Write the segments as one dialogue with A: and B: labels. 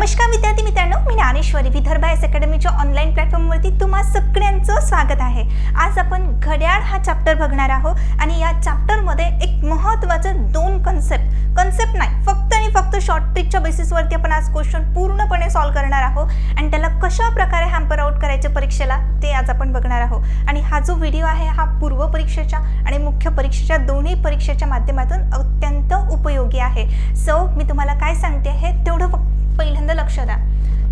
A: नमस्कार विद्यार्थी मित्रांनो मी ज्ञानेश्वरी विदर्भ एस अकॅडमीच्या ऑनलाईन प्लॅटफॉर्मवरती तुम्हा सगळ्यांचं स्वागत आहे. आज आपण घड्याळ हा चॅप्टर बघणार आहोत आणि या चॅप्टरमध्ये एक महत्त्वाचं दोन कन्सेप्ट कन्सेप्ट नाही फक्त आणि फक्त शॉर्ट ट्रिकच्या बेसिसवरती आपण आज क्वेश्चन पूर्णपणे सॉल्व्ह करणार आहोत आणि त्याला कशा प्रकारे हॅम्पर आउट करायचे परीक्षेला ते आज आपण बघणार आहोत. आणि हा जो व्हिडिओ आहे हा पूर्व परीक्षेच्या आणि मुख्य परीक्षेच्या दोन्ही परीक्षेच्या माध्यमातून अत्यंत उपयोगी आहे. सो मी तुम्हाला काय सांगते आहे तेवढं फक्त पहिल्यांदा लक्ष द्या.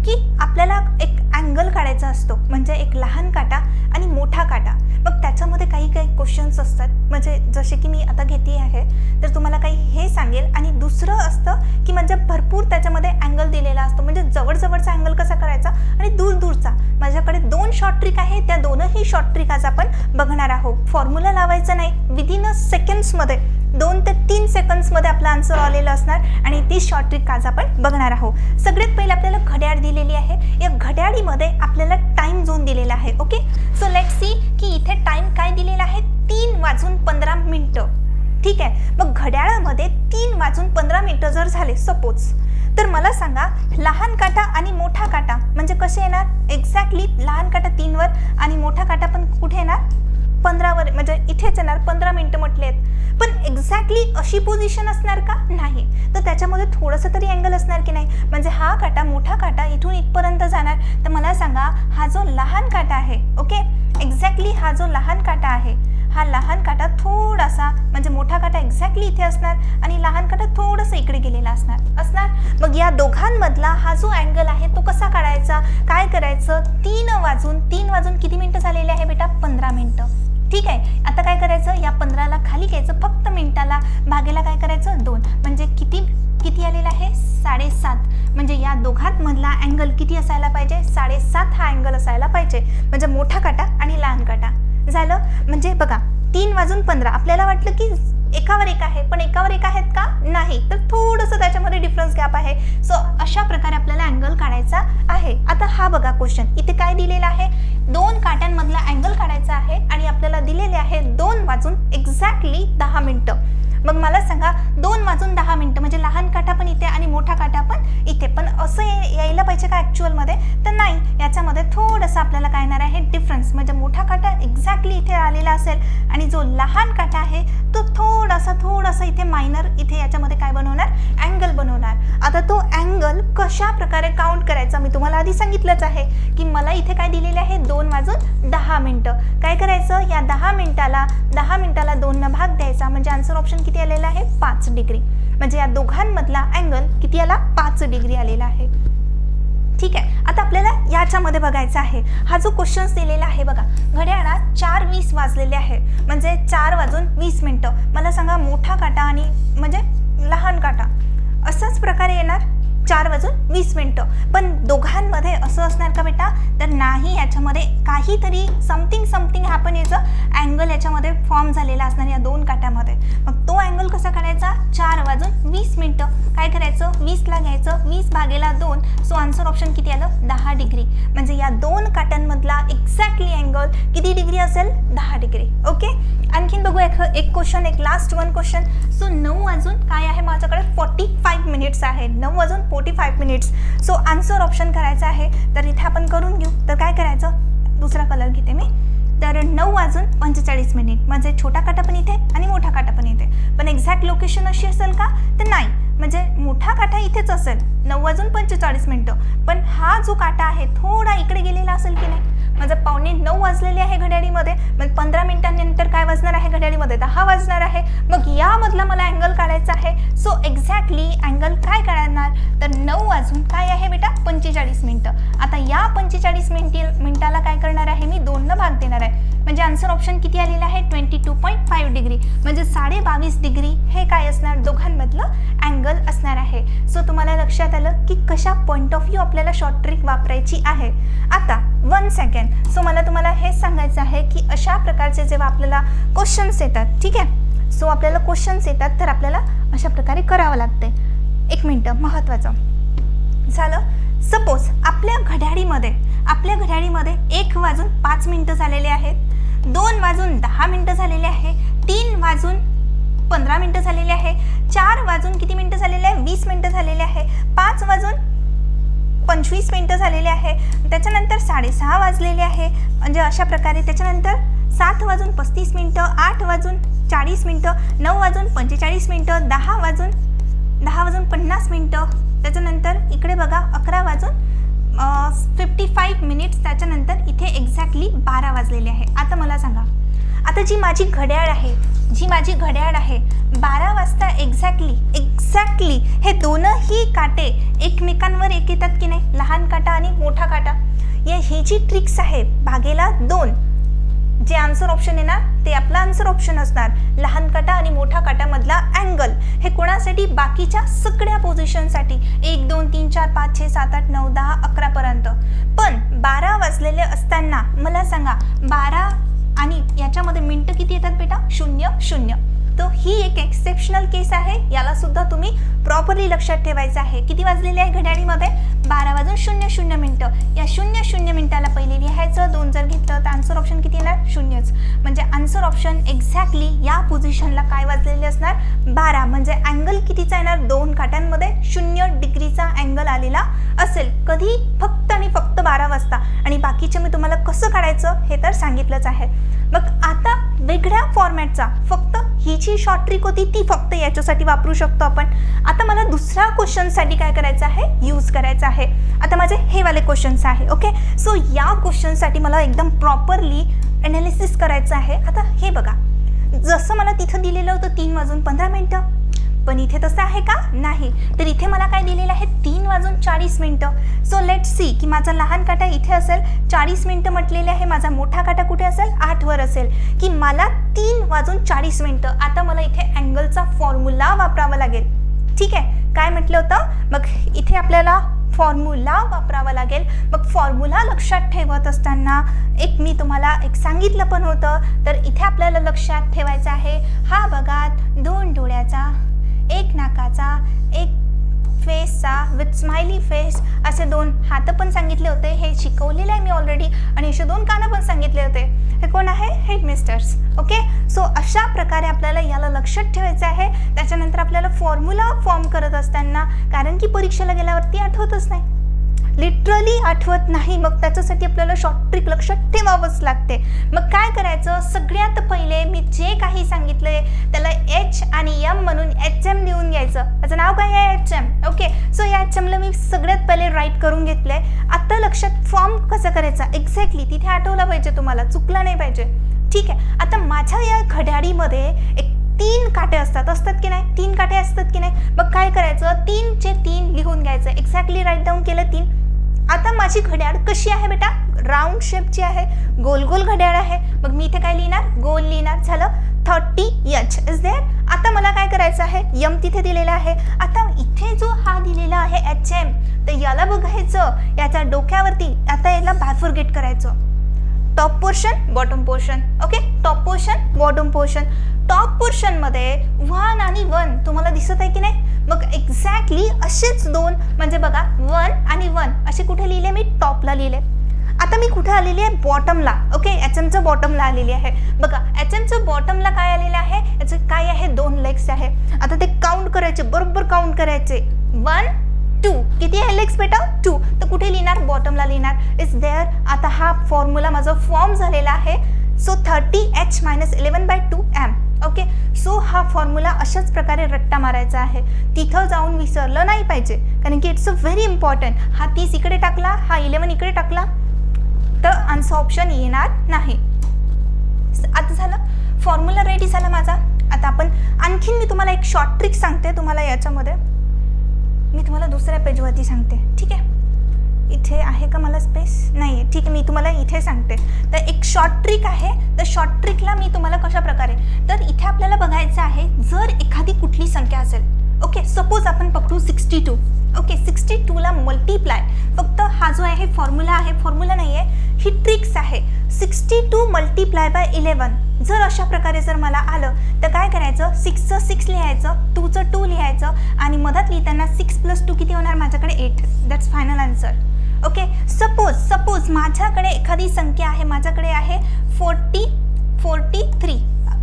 A: की आपल्याला एक अँगल काढायचा असतो. म्हणजे एक लहान काटा आणि मोठा काटा. मग त्याच्यामध्ये काही काही क्वेश्चन्स असतात. म्हणजे जसे की मी आता घेते आहे तर तुम्हाला काही हे सांगेल. आणि दुसरं असतं की म्हणजे भरपूर त्याच्यामध्ये अँगल दिलेला असतो. म्हणजे जवळजवळचा अँगल कसा करायचा आणि दूर दूरचा माझ्याकडे दोन शॉर्ट ट्रिक आहे त्या दोनही शॉर्ट ट्रिक आज आपण बघणार आहोत. फॉर्म्युला लावायचा नाही. विदिन अ सेकंड्समध्ये दोन ते तीन सेकंड्समध्ये आपला आन्सर आलेला असणार. आणि ती शॉर्ट ट्रिक आज आपण बघणार आहोत. सगळ्यात पहिले आपल्याला घड्याळ दिलेली आहे. या घड्याळीमध्ये आपल्याला टाइम झोन दिलेला आहे. ओके सो लेट सी की इथे टाइम काय दिलेला आहे? तीन वाजून पंधरा मिनटं. ठीक आहे? मग घड्याळामध्ये तीन वाजून पंधरा मिनटं जर झाले सपोज तर मला सांगा लहान काटा आणि मोठा काटा म्हणजे कसे येणार? एक्झॅक्टली लहान काटा तीनवर आणि मोठा काटा पण कुठे येणार? पंधरावर म्हणजे इथेच येणार पंधरा मिनटं म्हटले आहेत पण एक्झॅक्टली अशी पोझिशन असणार का? नाही. तर त्याच्यामध्ये थोडंसं तरी अँगल असणार की नाही? म्हणजे हा काटा मोठा काटा इथून इथपर्यंत जाणार. तर मला सांगा हा जो लहान काटा आहे ओके एक्झॅक्टली हा जो लहान काटा आहे हा लहान काटा थोडासा म्हणजे मोठा काटा एक्झॅक्टली इथे असणार आणि लहान काटा थोडंसं इकडे गेलेला असणार असणार. या दोघांमधला हा जो अँगल आहे तो कसा काढायचा काय करायचं? तीन वाजून तीन वाजून किती मिनटं झालेले आहे बेटा? पंधरा मिनटं. ठीक आहे? आता काय करायचं? या पंधराला खाली घ्यायचं फक्त मिनिटाला. भागेला काय करायचं? दोन. म्हणजे किती किती आलेला आहे? साडेसात. म्हणजे या दोघांमधला अँगल किती असायला पाहिजे? साडेसात हा अँगल असायला पाहिजे. म्हणजे मोठा काटा आणि लहान काटा. झालं? म्हणजे बघा तीन वाजून पंधरा. आपल्याला वाटलं की एकावर एक आहे पण एकावर एक आहेत का? नाही. तर थोडंसं त्याच्यामध्ये डिफरन्स गॅप आहे. सो अशा प्रकारे आपल्याला अँगल काढायचा आहे. आता हा बघा क्वेश्चन इथे काय दिलेला आहे? दोन काट्यांमधला अँगल काढायचा आहे आणि आपल्याला दिलेले आहे दोन वाजून एक्झॅक्टली दहा मिनटं. मग मला सांगा दोन वाजून दहा मिनटं म्हणजे लहान काटा पण इथे आणि मोठा काटा पण इथे. पण असं ये- यायला पाहिजे का ॲक्च्युअलमध्ये तर नाही. याच्यामध्ये थोडंसं आपल्याला काय येणार आहे डिफरन्स म्हणजे मोठा काटा एक्झॅक्टली इथे आलेला असेल आणि जो लहान काटा आहे तो थोडासा थोडासा इथे मायनर इथे याच्यामध्ये काय बनवणार? अँगल बनवणार. आता तो अँगल कशा प्रकारे काउंट करायचा मी तुम्हाला आधी सांगितलंच आहे की मला इथे काय दिलेले आहे? दोन वाजून दहा मिनटं. काय करायचं? या दहा मिनिटाला दहा मिनिटाला दोननं भाग द्यायचा. म्हणजे आन्सर ऑप्शन किती आलेला आहे? पाच डिग्री म्हणजे या दोघांमधला अँगल किती आला? पाच डिग्री आलेला आहे. ठीक आहे. आता आपल्याला याच्यामध्ये बघायचं आहे. हा जो क्वेश्चन्स दिलेला आहे बघा घड्याळात चार वीस वाजलेले आहे. म्हणजे चार वाजून वीस मिनटं. मला सांगा मोठा काटा आणि म्हणजे लहान काटा. असाच प्रकारे येणार? चार वाजून वीस मिनटं. पण दोघांमध्ये असं असणार का बेटा? तर नाही याच्यामध्ये काहीतरी समथिंग समथिंग हॅपन याचं अँगल याच्यामध्ये फॉर्म झालेला असणार या दोन काट्यामध्ये. मग तो अँगल कसा करायचा चार वाजून वीस मिनटं. काय करायचं? वीसला घ्यायचं. वीस भागेला दोन. सो आन्सर ऑप्शन किती आलं? दहा डिग्री म्हणजे या दोन काट्यांमधला एक्झॅक्टली अँगल किती डिग्री असेल? दहा डिग्री ओके आणखीन बघू एक एक क्वेश्चन एक लास्ट वन क्वेश्चन सो नऊ वाजून काय आहे माझ्याकडे? फॉर्टी फाईव्ह मिनिट्स आहे. नऊ वाजून forty five minutes so answer option करायचं आहे. तर इथे आपण करून घेऊ. तर काय करायचं? दुसरा कलर घेते मी. तर नऊ वाजून पंचेचाळीस मिनिट म्हणजे छोटा काटा पण इथे आणि मोठा काटा पण इथे. पण एक्झॅक्ट लोकेशन अशी असेल का? तर नाही. म्हणजे काठा इथेच असेल. नऊ वाजून पंचेचाळीस मिनटं. पण हा जो काटा आहे थोडा इकडे गेलेला असेल की नाही? म्हणजे पावणे नऊ वाजलेले आहे घड्याळीमध्ये. मग पंधरा मिनिटांनंतर काय वाजणार आहे घड्याळीमध्ये? दहा वाजणार आहे. मग यामधला मला अँगल काढायचा आहे. सो एक्झॅक्टली अँगल काय काढणार? तर नऊ वाजून काय आहे बेटा? पंचेचाळीस मिनटं. आता या पंचेचाळीस मिनिटी मिनिटाला काय करणार आहे मी? दोननं भाग देणार आहे. म्हणजे आन्सर ऑप्शन किती आलेलं आहे? Twenty two point five degree. म्हणजे साडे बावीस डिग्री हे काय असणार? दोघांमधलं अँगल असणार आहे. सो तुम्हाला लक्षात आलं की कशा पॉईंट ऑफ व्ह्यू आपल्याला शॉर्ट ट्रिक वापरायची आहे? आता वन सेकंड सो मला तुम्हाला हेच सांगायचं आहे की अशा प्रकारचे जेव्हा आपल्याला क्वेश्चन्स येतात ठीक आहे? सो आपल्याला क्वेश्चन्स येतात तर आपल्याला अशा प्रकारे करावं लागते एक मिनटं महत्त्वाचं झालं? सपोज आपल्या घड्याळीमध्ये आपल्या घड्याळीमध्ये एक वाजून पाच मिनटं झालेले आहेत. दोन वाजून दहा मिनटं झालेले आहे. तीन वाजून पंधरा मिनटं झालेले आहे. चार वाजून किती मिनटं झालेले आहे? वीस मिनटं झालेले आहे. पाच वाजून पंचवीस मिनटं झालेले आहे. त्याच्यानंतर साडेसहा वाजलेले आहे. म्हणजे अशा प्रकारे त्याच्यानंतर सात वाजून पस्तीस मिनटं आठ वाजून चाळीस मिनटं नऊ वाजून पंचेचाळीस मिनटं दहा वाजून दहा वाजून पन्नास मिनटं. त्याच्यानंतर इकडे बघा अकरा वाजून फिफ्टी फाईव्ह मिनिट्स त्याच्यानंतर इथे एक्झॅक्टली बारा वाजलेले आहे. आता मला सांगा आता जी माझी घड्याळ आहे जी माझी घड्याळ आहे बारा वाजता एक्झॅक्टली एक्झॅक्टली हे दोनही काटे एकमेकांवर एक येतात की नाही? लहान काटा आणि मोठा काटा. या ही जी ट्रिक्स आहे भागेला दोन. जे आन्सर ऑप्शन येणार ते आपलं आन्सर ऑप्शन असणार. लहान काटा आणि मोठा काटामधला अँगल हे कोणासाठी? बाकीच्या सगळ्या पोझिशनसाठी एक दोन तीन चार पाच छे सात आठ नऊ दहा अकरापर्यंत पण बारा वाजलेले असताना मला सांगा बारा आणि याच्यामध्ये मिनटं किती येतात बेटा? शून्य शून्य. तो ही एक एक्सेप्शनल केस आहे. याला सुद्धा तुम्ही प्रॉपरली लक्षात ठेवायचं आहे. किती वाजलेले आहे घड्याळीमध्ये? बारा वाजून शून्य शून्य मिनटं. या शून्य शून्य मिनटाला पहिले लिहायचं दोन जर घेतलं तर आन्सर ऑप्शन किती येणार? शून्यच. म्हणजे आन्सर ऑप्शन एक्झॅक्टली या पोझिशनला काय वाजलेले असणार? बारा. म्हणजे अँगल कितीचा येणार? दोन काट्यांमध्ये शून्य डिग्रीचा अँगल आलेला असेल. कधी? फक्त आणि फक्त बारा वाजता. आणि बाकीचे मी तुम्हाला कसं काढायचं हे तर सांगितलंच आहे. मग आता वेगळ्या फॉर्मॅटचा फक्त ही जी शॉर्ट ट्रिक होती ती फक्त याच्यासाठी वापरू शकतो आपण. आता मला दुसऱ्या क्वेश्चनसाठी काय करायचं आहे? यूज करायचं आहे. आता माझे हे वाले क्वेश्चन्स आहे ओके सो या क्वेश्चनसाठी मला एकदम प्रॉपरली ॲनालिसिस करायचं आहे. आता हे बघा. जसं मला तिथं दिलेलं होतं तीन वाजून पंधरा मिनटं पण इथे तसं आहे का? नाही. तर इथे मला काय दिलेलं आहे? तीन वाजून चाळीस मिनटं. सो लेट सी की माझा लहान काटा इथे असेल चाळीस मिनटं म्हटलेले आहे. माझा मोठा काटा कुठे असेल? आठवर असेल. की मला तीन वाजून चाळीस मिनटं. आता मला इथे अँगलचा फॉर्म्युला वापरावा लागेल. ठीक आहे? काय म्हटलं होतं? मग इथे आपल्याला फॉर्म्युला वापरावा लागेल. मग फॉर्म्युला लक्षात ठेवत असताना एक मी तुम्हाला एक सांगितलं पण होतं. तर इथे आपल्याला लक्षात ठेवायचं आहे. हा बघात दोन डोळ्याचा एक नाकाचा एक फेसचा विथ स्माइली फेस असे दोन हात पण सांगितले होते. हे शिकवलेलं आहे मी ऑलरेडी आणि असे दोन कानं पण सांगितले होते. हे कोण आहे? हेडमिस्टर्स ओके सो अशा प्रकारे आपल्याला याला लक्षात ठेवायचं आहे. त्याच्यानंतर आपल्याला फॉर्म्युला फॉर्म करत असताना कारण की परीक्षेला गेल्यावरती आठवतच नाही. लिटरली आठवत नाही. मग त्याच्यासाठी आपल्याला शॉर्ट ट्रिक लक्षात ठेवावंच लागते. मग काय करायचं? सगळ्यात पहिले मी जे काही सांगितलंय त्याला एच आणि एम म्हणून एच एम लिहून घ्यायचं. त्याचं नाव काय आहे? एच एम ओके सो या एच एमला मी सगळ्यात पहिले राईट करून घेतलंय. आता लक्षात फॉर्म कसं करायचा? एक्झॅक्टली तिथे आठवलं पाहिजे तुम्हाला. चुकलं नाही पाहिजे. ठीक आहे. आता माझ्या या घड्याळीमध्ये एक तीन काटे असतात. असतात की नाही? तीन काटे असतात की नाही? मग काय करायचं? तीनचे तीन लिहून घ्यायचं. एक्झॅक्टली राईट डाऊन केलं तीन. आता माझी घड्याळ कशी आहे बेटा? राऊंड शेपची आहे. गोल गोल घड्याळ आहे. मग मी इथे काय लिहिणार? गोल लिहिणार. झालं? थर्टी यच इज देअर आता मला काय करायचं आहे? यम तिथे दिलेला आहे. आता इथे जो हा दिलेला आहे एच एम तर याला बघायचं. याच्या डोक्यावरती आता याला बायफोरगेट करायचं. Top portion bottom portion okay top portion bottom portion top पोर्शनमध्ये one आणि वन तुम्हाला दिसत आहे की नाही? मग एक्झॅक्टली असेच दोन म्हणजे बघा वन आणि वन असे कुठे लिहिले? मी टॉपला लिहिले. आता मी कुठे आलेली आहे? बॉटमला ओके एच एमचं बॉटमला आलेली आहे. बघा एच एमचं बॉटमला काय आलेलं आहे? याचं काय आहे? दोन लेग्स आहे. आता ते काउंट करायचे बरोबर काउंट करायचे. वन टू किती आहे लेग्स बेटा? टू तर कुठे लिहिणार? बॉटमला लिहिणार. इज देअर आता हा फॉर्म्युला माझा फॉर्म झालेला आहे. So thirty H minus eleven by two M formula अशाच प्रकारे रट्टा मारायचा आहे. तिथं जाऊन विसरलं नाही पाहिजे. कारण की इट्स अ व्हेरी इम्पॉर्टंट हा तीस इकडे टाकला हा इलेवन इकडे टाकला तर आन्सर ऑप्शन येणार नाही. आता झालं. फॉर्म्युला रेडी झाला माझा. आता आपण आणखीन मी तुम्हाला एक शॉर्ट ट्रिक सांगते तुम्हाला याच्यामध्ये. मी तुम्हाला दुसऱ्या पेजवरती सांगते. ठीक आहे? इथे आहे का मला स्पेस नाही आहे ठीक आहे मी तुम्हाला इथे सांगते. तर एक शॉर्ट ट्रिक आहे. तर शॉर्ट ट्रिकला मी तुम्हाला कशा प्रकारे? तर इथे आपल्याला बघायचं आहे जर एखादी कुठली संख्या असेल ओके सपोज आपण पकडू सिक्स्टी टू ओके सिक्स्टी टूला मल्टिप्लाय फक्त हा जो आहे फॉर्म्युला आहे फॉर्म्युला नाही आहे ही ट्रिक्स आहे. Sixty two multiply by eleven जर अशा प्रकारे जर मला आलं तर काय करायचं? सिक्सचं सिक्स लिहायचं टूचं टू लिहायचं आणि मधात लिहिताना सिक्स प्लस टू किती होणार? माझ्याकडे eight that's final answer okay suppose suppose माझ्याकडे एखादी संख्या आहे माझ्याकडे आहे forty forty three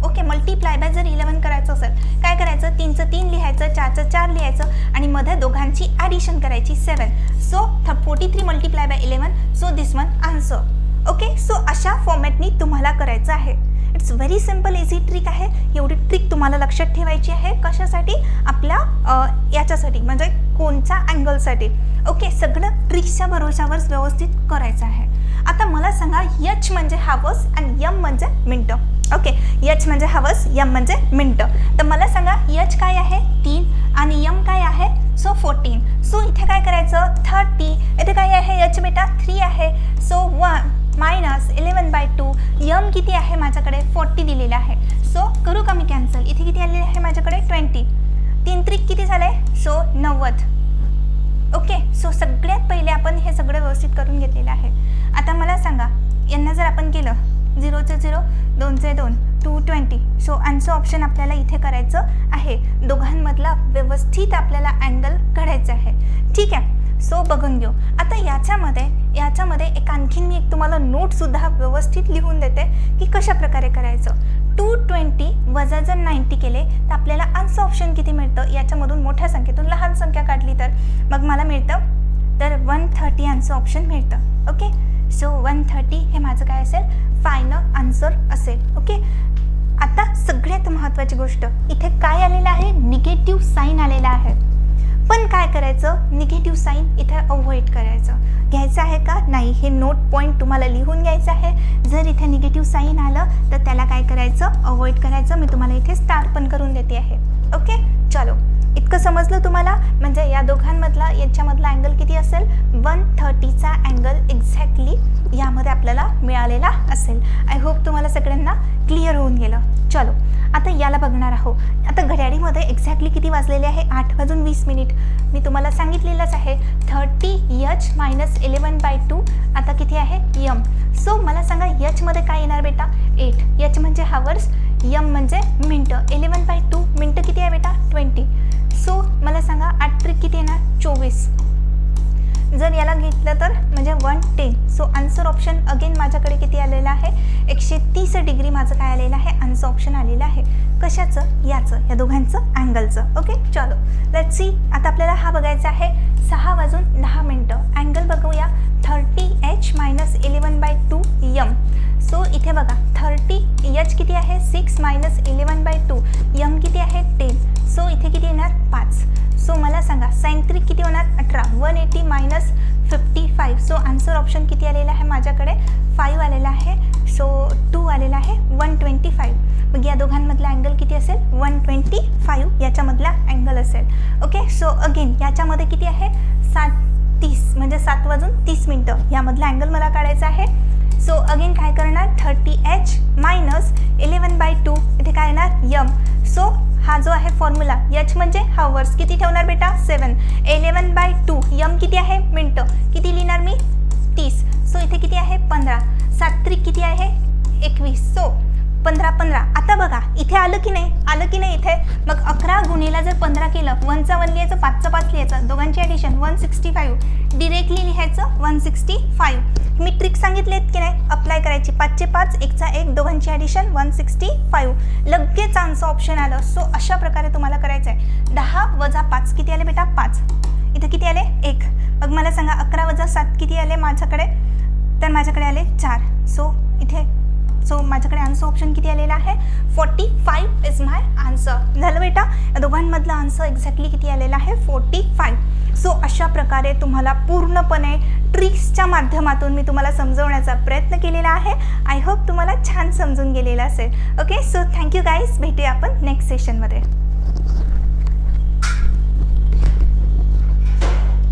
A: okay multiply by जर इलेवन करायचं असेल काय करायचं? तीनचं तीन लिहायचं चारचं चार लिहायचं आणि मध्ये दोघांची ॲडिशन करायची सेवन सो थ forty three multiply by eleven so this one answer okay so अशा फॉर्मॅटनी तुम्हाला करायचं आहे. It's very simple easy trick आहे. एवढी ट्रिक तुम्हाला लक्षात ठेवायची आहे. कशासाठी? आपल्या याच्यासाठी. म्हणजे कोणत्या अँगलसाठी ओके सगळं ट्रिक्सच्या भरोशावर व्यवस्थित करायचं आहे. आता मला सांगा यच म्हणजे हावस आणि यम म्हणजे मिनटं. ओके यच म्हणजे हावस यम म्हणजे मिनटं. तर मला सांगा यच काय आहे? तीन. आणि यम काय आहे? सो फोर्टीन सो इथे काय करायचं? थर्टी इथे काय आहे? यच बेटा थ्री आहे. So one minus eleven by two M किती आहे माझ्याकडे? फोर्टी दिलेलं आहे. सो करू का मी कॅन्सल इथे किती आलेले आहे माझ्याकडे? ट्वेंटी त्रिक किती झाले सो नव्वद. ओके सो सगळ्यात पहिले आपण हे सगळं व्यवस्थित करून घेतलेलं आहे. आता मला सांगा यांना जर आपण केलं झिरोचे झिरो दोनचे दोन two twenty so answer option आपल्याला इथे करायचं आहे. दोघांमधला व्यवस्थित आपल्याला अँगल काढायचा आहे. ठीक आहे सो बघून घेऊ. आता याच्यामध्ये याच्यामध्ये एक आणखीन मी एक तुम्हाला नोटसुद्धा व्यवस्थित लिहून देते की कशा प्रकारे करायचं. हजार जर नाईंटी केले तर आपल्याला आन्सर ऑप्शन किती मिळतं? याच्यामधून मोठ्या संख्येतून लहान संख्या काढली तर. मग मला मिळतं तर वन थर्टी आन्सर ऑप्शन मिळतं. ओके सो वन थर्टी हे माझं काय असेल? फायनल आन्सर असेल. ओके आता सगळ्यात महत्त्वाची गोष्ट इथे काय आलेलं आहे? निगेटिव्ह साईन आलेला आहे. पण काय करायचं? निगेटिव्ह साईन इथे अवॉइड करायचं. घ्यायचं आहे का? नाही. हे नोट पॉईंट तुम्हाला लिहून घ्यायचं आहे. जर इथे निगेटिव्ह साईन आलं तर त्याला काय करायचं? अवॉइड करायचं. मी तुम्हाला इथे स्टार्ट पण करून देते आहे. ओके चलो. इतकं समजलं तुम्हाला? म्हणजे या दोघांमधला याच्यामधला अँगल किती असेल? वन थर्टीचा अँगल एक्झॅक्टली यामध्ये आपल्याला मिळालेला असेल. आय होप तुम्हाला सगळ्यांना क्लिअर होऊन गेलं. चलो आता याला बघणार आहोत. आता घड्याळीमध्ये एक्झॅक्टली किती वाजलेले आहे? आठ वाजून वीस मिनिट. मी तुम्हाला सांगितलेलंच आहे. Thirty H minus eleven by two आता किती आहे? यम सो मला सांगा यचमध्ये काय येणार बेटा? एट यच म्हणजे हावर्स यम म्हणजे मिनटं इलेवन बाय टू मिनटं किती आहे बेटा? ट्वेंटी सो मला सांगा आठ ट्रिक किती येणार? चोवीस. जर याला घेतलं तर म्हणजे one ten so answer option again माझ्याकडे किती आलेलं आहे? एकशे तीस डिग्री माझं काय आलेलं आहे? आन्सर ऑप्शन आलेलं आहे. कशाचं? याचं. या दोघांचं अँगलचं ओके चलो. लेट सी आता आपल्याला हा बघायचा आहे. सहा वाजून दहा मिनटं. अँगल बघूया. Thirty H minus eleven by two M so इथे बघा. थर्टी एच किती आहे? Six minus eleven by two M किती आहे? टेन सो इथे किती येणार? पाच. सो मला सांगा सायंत्रिक किती होणार? अठरा. One eighty minus fifty five. So answer option किती आलेला आहे माझ्याकडे? फाईव्ह आलेला आहे. सो टू आलेला आहे. One twenty five. मग या दोघांमधला अँगल किती असेल? One twenty five. याच्यामधला अँगल असेल. ओके? सो अगेन याच्यामध्ये किती आहे? सात तीस. म्हणजे सात वाजून तीस मिनटं. यामधला अँगल मला काढायचा आहे. सो अगेन काय करणार? Thirty H minus eleven by two. इथे काय येणार? यम. सो हा जो आहे फॉर्म्युला एच म्हणजे हावर्स किती ठेवणार बेटा? Seven eleven by two M किती आहे? मिनटं. किती लिहिणार मी? तीस. सो इथे किती आहे? पंधरा. सात किती आहे? एकवीस सो पंधरा पंधरा. आता बघा इथे आलं की नाही? आलं की नाही इथे? मग अकरा गुन्हेला जर पंधरा केलं वनचा वन लिहायचं पाचचा पाच लिहायचं दोघांची addition one sixty five directly लिहायचं वन सिक्स्टी फाईव्ह मी ट्रिक सांगितलेत की नाही? अप्लाय करायची. पाचचे पाच एकचा एक दोघांची ॲडिशन वन सिक्स्टी फाईव्ह लगेच आमचं ऑप्शन आलं. सो अशा प्रकारे तुम्हाला करायचं आहे दहा वजा पाच किती आले बेटा? पाच. इथे किती आले? एक. मग मला सांगा अकरा वजा सात किती आले माझ्याकडे? तर माझ्याकडे आले चार. सो इथे सो माझ्याकडे आन्सर ऑप्शन किती आलेला आहे? Forty five is my answer झालं बेटा? या दोघांमधलं आन्सर एक्झॅक्टली किती आलेलं आहे? फोर्टी फाईव्ह सो अशा प्रकारे तुम्हाला पूर्णपणे ट्रिक्सच्या माध्यमातून मी तुम्हाला समजवण्याचा प्रयत्न केलेला आहे. आय होप तुम्हाला छान समजून गेलेलं असेल. ओके सो थँक्यू गाईज भेटूया आपण नेक्स्ट सेशनमध्ये